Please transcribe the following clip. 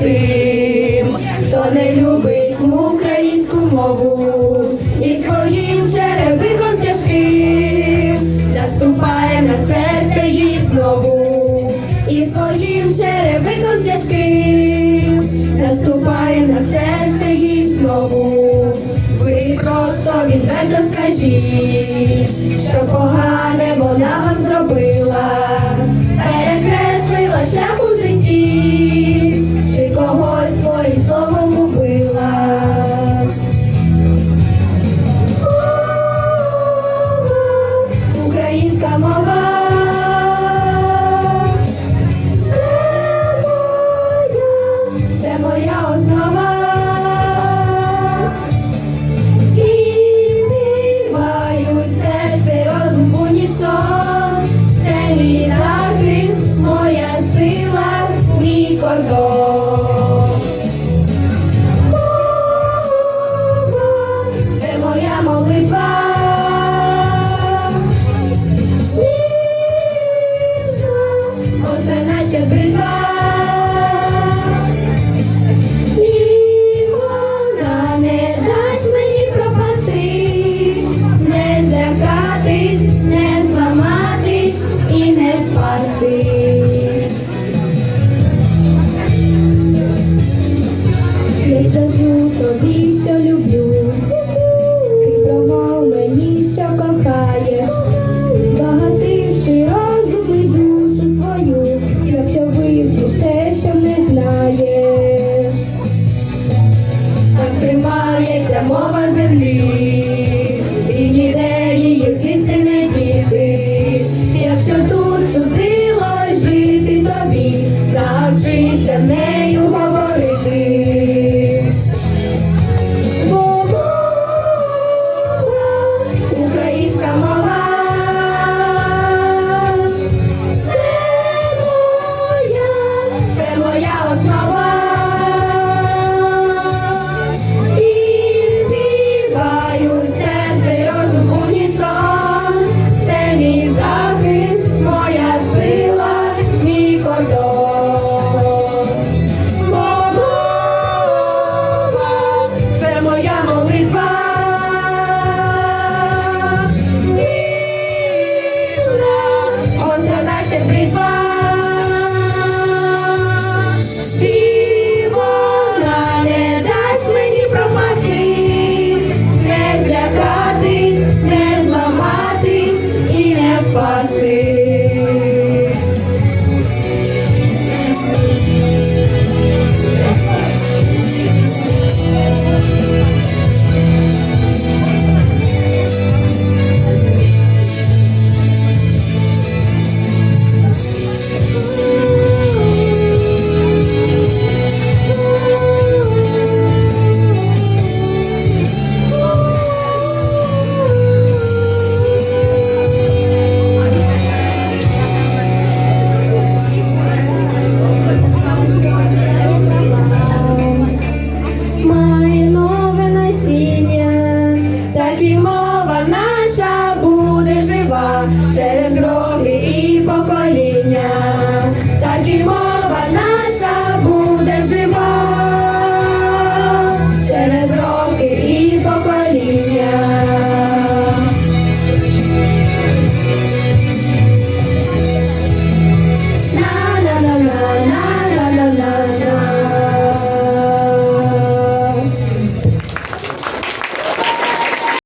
тим, хто не любить українську мову і своїм скажіть, що погане вона вам зробила.